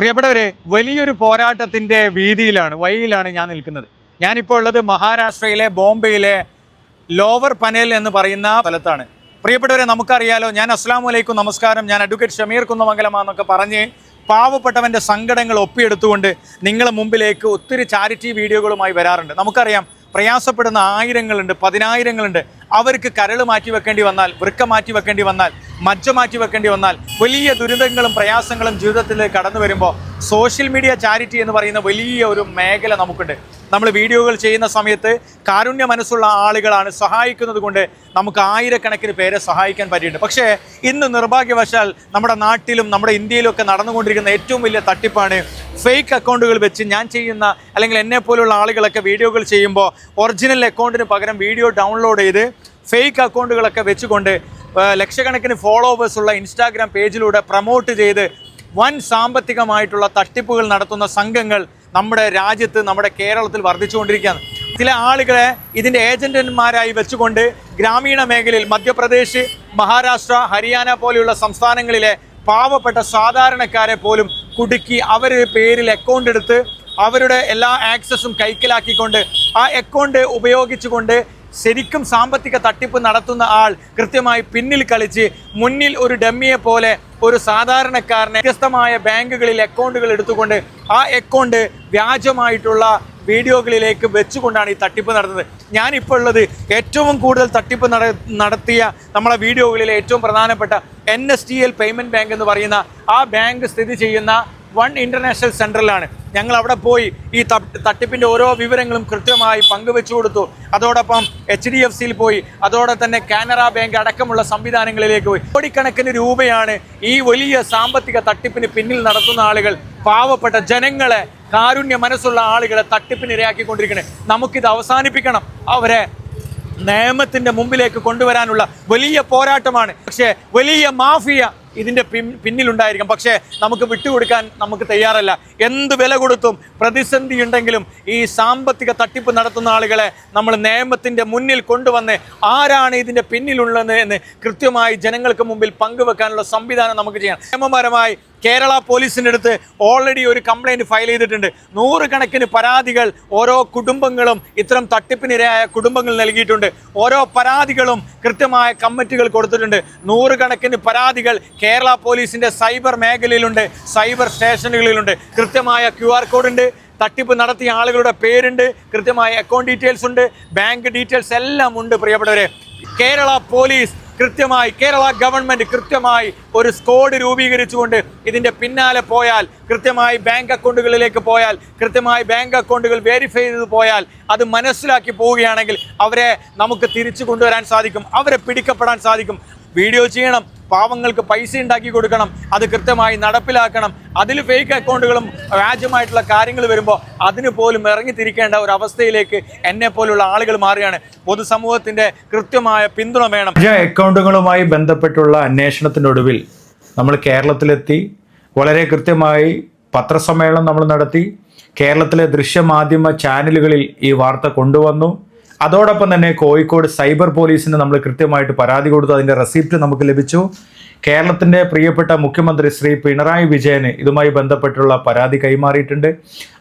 പ്രിയപ്പെട്ടവരെ വലിയൊരു പോരാട്ടത്തിന്റെ വീതിയിലാണ് വഴിയിലാണ് ഞാൻ നിൽക്കുന്നത്. ഞാനിപ്പോൾ ഉള്ളത് മഹാരാഷ്ട്രയിലെ ബോംബെയിലെ ലോവർ പനേൽ എന്ന് പറയുന്ന സ്ഥലത്താണ്. പ്രിയപ്പെട്ടവരെ നമുക്കറിയാലോ ഞാൻ അസ്സാം വലൈക്കും നമസ്കാരം ഞാൻ അഡ്വക്കേറ്റ് ഷമീർ കുന്നമംഗലമാന്നൊക്കെ പറഞ്ഞ് പാവപ്പെട്ടവന്റെ സങ്കടങ്ങൾ ഒപ്പിയെടുത്തുകൊണ്ട് നിങ്ങളെ മുമ്പിലേക്ക് ഒത്തിരി ചാരിറ്റി വീഡിയോകളുമായി വരാറുണ്ട്. നമുക്കറിയാം പ്രയാസപ്പെടുന്ന ആയിരങ്ങളുണ്ട് പതിനായിരങ്ങളുണ്ട്. അവർക്ക് കരൾ മാറ്റി വെക്കേണ്ടി വന്നാൽ വൃക്ക മാറ്റി വെക്കേണ്ടി വന്നാൽ മജ്ജ മാറ്റി വെക്കേണ്ടി വന്നാൽ വലിയ ദുരിതങ്ങളും പ്രയാസങ്ങളും ജീവിതത്തിൽ കടന്നു വരുമ്പോൾ സോഷ്യൽ മീഡിയ ചാരിറ്റി എന്ന് പറയുന്ന വലിയ ഒരു മേഖല നമുക്കുണ്ട്. നമ്മൾ വീഡിയോകൾ ചെയ്യുന്ന സമയത്ത് കാരുണ്യ മനസ്സുള്ള ആളുകളാണ് സഹായിക്കുന്നത് കൊണ്ട് നമുക്ക് ആയിരക്കണക്കിന് പേരെ സഹായിക്കാൻ പറ്റിയിട്ടുണ്ട്. പക്ഷേ ഇന്ന് നിർഭാഗ്യവശാൽ നമ്മുടെ നാട്ടിലും നമ്മുടെ ഇന്ത്യയിലും ഒക്കെ നടന്നുകൊണ്ടിരിക്കുന്ന ഏറ്റവും വലിയ തട്ടിപ്പാണ് ഫേക്ക് അക്കൗണ്ടുകൾ വെച്ച് ഞാൻ ചെയ്യുന്ന അല്ലെങ്കിൽ എന്നെ പോലുള്ള ആളുകളൊക്കെ വീഡിയോകൾ ചെയ്യുമ്പോൾ ഒറിജിനൽ അക്കൗണ്ടിന് പകരം വീഡിയോ ഡൗൺലോഡ് ചെയ്ത് ഫേക്ക് അക്കൗണ്ടുകളൊക്കെ വെച്ചുകൊണ്ട് ലക്ഷക്കണക്കിന് ഫോളോവേഴ്സ് ഉള്ള ഇൻസ്റ്റാഗ്രാം പേജിലൂടെ പ്രൊമോട്ട് ചെയ്ത് വൻ സാമ്പത്തികമായിട്ടുള്ള തട്ടിപ്പുകൾ നടത്തുന്ന സംഘങ്ങൾ നമ്മുടെ രാജ്യത്ത് നമ്മുടെ കേരളത്തിൽ വർദ്ധിച്ചുകൊണ്ടിരിക്കുകയാണ്. ചില ആളുകളെ ഇതിന്റെ ഏജന്റന്മാരായി വെച്ചുകൊണ്ട് ഗ്രാമീണ മേഖലയിൽ മധ്യപ്രദേശ് മഹാരാഷ്ട്ര ഹരിയാന പോലെയുള്ള സംസ്ഥാനങ്ങളിലെ പാവപ്പെട്ട സാധാരണക്കാരെ പോലും കുടുക്കി അവരുടെ പേരിൽ അക്കൗണ്ട് എടുത്ത് അവരുടെ എല്ലാ ആക്സസും കൈക്കലാക്കിക്കൊണ്ട് ആ അക്കൗണ്ട് ഉപയോഗിച്ചുകൊണ്ട് ശരിക്കും സാമ്പത്തിക തട്ടിപ്പ് നടത്തുന്ന ആൾ കൃത്യമായി പിന്നിൽ കളിച്ച് മുന്നിൽ ഒരു ഡമ്മിയെ പോലെ ഒരു സാധാരണക്കാരനെ വ്യത്യസ്തമായ ബാങ്കുകളിൽ അക്കൗണ്ടുകൾ എടുത്തുകൊണ്ട് ആ അക്കൗണ്ട് വ്യാജമായിട്ടുള്ള വീഡിയോകളിലേക്ക് വെച്ചുകൊണ്ടാണ് ഈ തട്ടിപ്പ് നടത്തുന്നത് ഞാനിപ്പോൾ ഉള്ളത് ഏറ്റവും കൂടുതൽ തട്ടിപ്പ് നട നടത്തിയ നമ്മളെ വീഡിയോകളിലെ ഏറ്റവും പ്രധാനപ്പെട്ട N S T L payment bank എന്ന് പറയുന്ന ആ ബാങ്ക് സ്ഥിതി ചെയ്യുന്ന വൺ ഇന്റർനാഷണൽ സെന്ററിലാണ് ഞങ്ങൾ അവിടെ പോയി ഈ തട്ടിപ്പിന്റെ ഓരോ വിവരങ്ങളും കൃത്യമായി പങ്കുവെച്ചു കൊടുത്തു. അതോടൊപ്പം എച്ച് ഡി എഫ് സിയിൽ പോയി. അതോടെ തന്നെ കാനറ ബാങ്ക് അടക്കമുള്ള സംവിധാനങ്ങളിലേക്ക് പോയി. കോടിക്കണക്കിന് രൂപയാണ് ഈ വലിയ സാമ്പത്തിക തട്ടിപ്പിന് പിന്നിൽ നടത്തുന്ന ആളുകൾ പാവപ്പെട്ട ജനങ്ങളെ കാരുണ്യ മനസ്സുള്ള ആളുകളെ തട്ടിപ്പിനിരയാക്കിക്കൊണ്ടിരിക്കണേ. നമുക്കിത് അവസാനിപ്പിക്കണം. അവരെ നിയമത്തിന്റെ മുമ്പിലേക്ക് കൊണ്ടുവരാനുള്ള വലിയ പോരാട്ടമാണ്. പക്ഷേ വലിയ മാഫിയ ഇതിന്റെ പിൻ പിന്നിലുണ്ടായിരിക്കും. പക്ഷേ നമുക്ക് വിട്ടുകൊടുക്കാൻ നമുക്ക് തയ്യാറല്ല. എന്ത് വില കൊടുത്തും പ്രതിസന്ധി ഉണ്ടെങ്കിലും ഈ സാമ്പത്തിക തട്ടിപ്പ് നടത്തുന്ന ആളുകളെ നമ്മൾ നിയമത്തിന്റെ മുന്നിൽ കൊണ്ടുവന്ന് ആരാണ് ഇതിന്റെ പിന്നിലുള്ളത് എന്ന് കൃത്യമായി ജനങ്ങൾക്ക് മുമ്പിൽ പങ്കുവെക്കാനുള്ള സംവിധാനം നമുക്ക് ചെയ്യാം നിയമപരമായി കേരള പോലീസിന്റെ അടുത്ത് ഓൾറെഡി ഒരു കംപ്ലൈന്റ് ഫയൽ ചെയ്തിട്ടുണ്ട്. നൂറുകണക്കിന് പരാതികൾ ഓരോ കുടുംബങ്ങളും ഇത്തരം തട്ടിപ്പിനിരയായ കുടുംബങ്ങൾ നൽകിയിട്ടുണ്ട്. ഓരോ പരാതികളും കൃത്യമായ കമ്മിറ്റികൾ കൊടുത്തിട്ടുണ്ട്. നൂറുകണക്കിന് പരാതികൾ കേരള പോലീസിന്റെ സൈബർ മേഖലയിലുണ്ട് സൈബർ സ്റ്റേഷനുകളിലുണ്ട്. കൃത്യമായ ക്യു ആർ കോഡുണ്ട് തട്ടിപ്പ് നടത്തിയ ആളുകളുടെ പേരുണ്ട് കൃത്യമായ അക്കൗണ്ട് ഡീറ്റെയിൽസ് ഉണ്ട് ബാങ്ക് ഡീറ്റെയിൽസ് എല്ലാം ഉണ്ട് പ്രിയപ്പെട്ടവരെ. കേരള പോലീസ് കൃത്യമായി കേരള ഗവൺമെന്റ് കൃത്യമായി ഒരു സ്കോഡ് രൂപീകരിച്ചുകൊണ്ട് ഇതിന്റെ പിന്നാലെ പോയാൽ കൃത്യമായി ബാങ്ക് അക്കൗണ്ടുകളിലേക്ക് പോയാൽ കൃത്യമായി ബാങ്ക് അക്കൗണ്ടുകൾ വെരിഫൈ ചെയ്ത് പോയാൽ അത് മനസ്സിലാക്കി പോവുകയാണെങ്കിൽ അവരെ നമുക്ക് തിരിച്ചു കൊണ്ടുവരാൻ സാധിക്കും അവരെ പിടിക്കപ്പെടാൻ സാധിക്കും. വീഡിയോ ചെയ്യണം പാവങ്ങൾക്ക് പൈസ ഉണ്ടാക്കി കൊടുക്കണം. അത് കൃത്യമായി നടപ്പിലാക്കണം. അതിൽ ഫേക്ക് അക്കൗണ്ടുകളും വ്യാജമായിട്ടുള്ള കാര്യങ്ങൾ വരുമ്പോൾ അതിന് പോലും ഇറങ്ങിത്തിരിക്കേണ്ട ഒരു അവസ്ഥയിലേക്ക് എന്നെ പോലുള്ള ആളുകൾ മാറുകയാണ്. പൊതുസമൂഹത്തിന്റെ കൃത്യമായ പിന്തുണ വേണം. അക്കൗണ്ടുകളുമായി ബന്ധപ്പെട്ടുള്ള അന്വേഷണത്തിനൊടുവിൽ നമ്മൾ കേരളത്തിലെത്തി. വളരെ കൃത്യമായി പത്രസമ്മേളനം നമ്മൾ നടത്തി. കേരളത്തിലെ ദൃശ്യമാധ്യമ ചാനലുകളിൽ ഈ വാർത്ത കൊണ്ടുവന്നു. അതോടൊപ്പം തന്നെ കോഴിക്കോട് സൈബർ പോലീസിന് നമ്മൾ കൃത്യമായിട്ട് പരാതി കൊടുത്തു. അതിന്റെ റെസിപ്റ്റ് നമുക്ക് ലഭിച്ചു. കേരളത്തിന്റെ പ്രിയപ്പെട്ട മുഖ്യമന്ത്രി ശ്രീ പിണറായി വിജയന് ഇതുമായി ബന്ധപ്പെട്ടുള്ള പരാതി കൈമാറിയിട്ടുണ്ട്.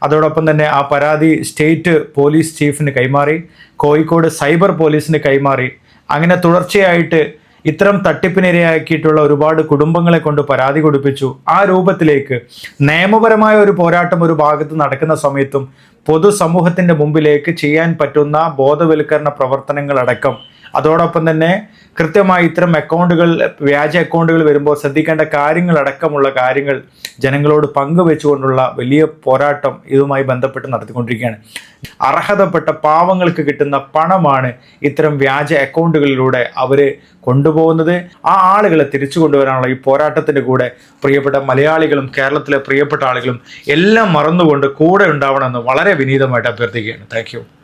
അതോടൊപ്പം തന്നെ ആ പരാതി സ്റ്റേറ്റ് പോലീസ് ചീഫിന് കൈമാറി കോഴിക്കോട് സൈബർ പോലീസിന് കൈമാറി. അങ്ങനെ തുടർച്ചയായിട്ട് ഇത്തരം തട്ടിപ്പിനിരയാക്കിയിട്ടുള്ള ഒരുപാട് കുടുംബങ്ങളെ കൊണ്ട് പരാതി കൊടുപ്പിച്ചു. ആ രൂപത്തിലേക്ക് നിയമപരമായ ഒരു പോരാട്ടം ഒരു ഭാഗത്ത് നടക്കുന്ന സമയത്തും പൊതുസമൂഹത്തിന്റെ മുമ്പിലേക്ക് ചെയ്യാൻ പറ്റുന്ന ബോധവൽക്കരണ പ്രവർത്തനങ്ങളടക്കം അതോടൊപ്പം തന്നെ കൃത്യമായി ഇത്തരം അക്കൗണ്ടുകൾ വ്യാജ അക്കൗണ്ടുകൾ വരുമ്പോൾ ശ്രദ്ധിക്കേണ്ട കാര്യങ്ങളടക്കമുള്ള കാര്യങ്ങൾ ജനങ്ങളോട് പങ്കുവെച്ചുകൊണ്ടുള്ള വലിയ പോരാട്ടം ഇതുമായി ബന്ധപ്പെട്ട് നടത്തിക്കൊണ്ടിരിക്കുകയാണ്. അർഹതപ്പെട്ട പാവങ്ങൾക്ക് കിട്ടുന്ന പണമാണ് ഇത്തരം വ്യാജ അക്കൗണ്ടുകളിലൂടെ അവർ കൊണ്ടുപോകുന്നത്. ആ ആളുകളെ തിരിച്ചു കൊണ്ടുവരാനുള്ള ഈ പോരാട്ടത്തിന്റെ കൂടെ പ്രിയപ്പെട്ട മലയാളികളും കേരളത്തിലെ പ്രിയപ്പെട്ട ആളുകളും എല്ലാം മറന്നുകൊണ്ട് കൂടെ ഉണ്ടാവണമെന്ന് വളരെ വിനീതമായിട്ട് അഭ്യർത്ഥിക്കുകയാണ്. താങ്ക്